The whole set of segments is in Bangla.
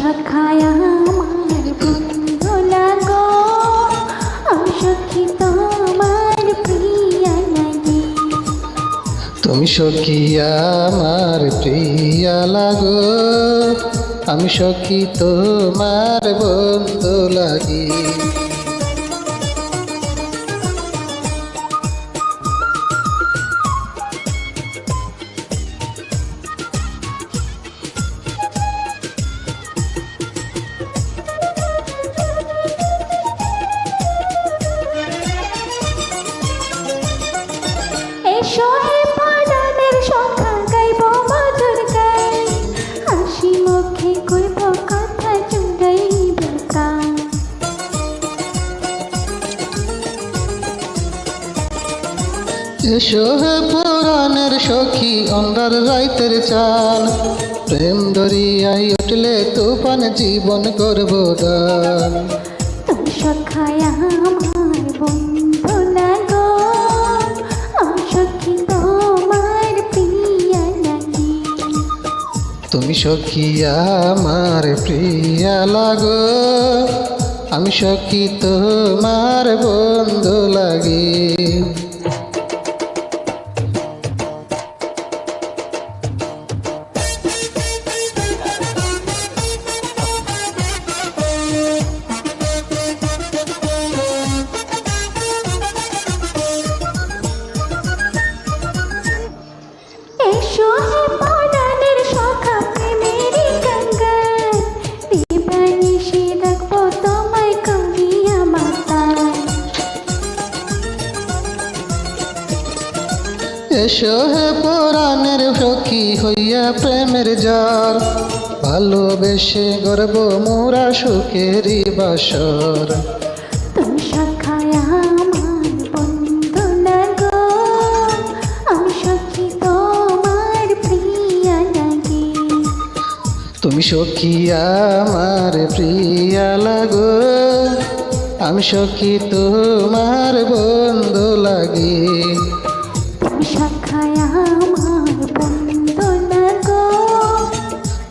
সখায় আমার লাগো। আমি তোমার তুমি সখী আমার প্রিয়া লাগো। আমি সখী তোমার বন্ধু লাগি। এসো হে পরাণের সখা গাইব পুরাণের সখী, অন্ধার রাইতের চাল। প্রেম দরিয়াই উঠলে তুফান জীবন করব দান তুমি সখী আমার প্রিয়া লাগো। আমি সখী তোমার বন্ধু লাগি। এসো হে পুরাণের সখী হইয়া প্রেমের জ্বর। ভালোবেসে গর্ব মোরা সুখেরই বাসর। তুমি সখী আমার প্রিয়া লাগো। আমি সখী তোমার বন্ধু লাগি।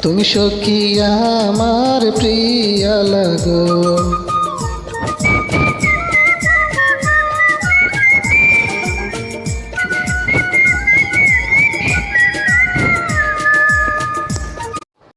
তুমি সখী আমার প্রিয়া লাগো।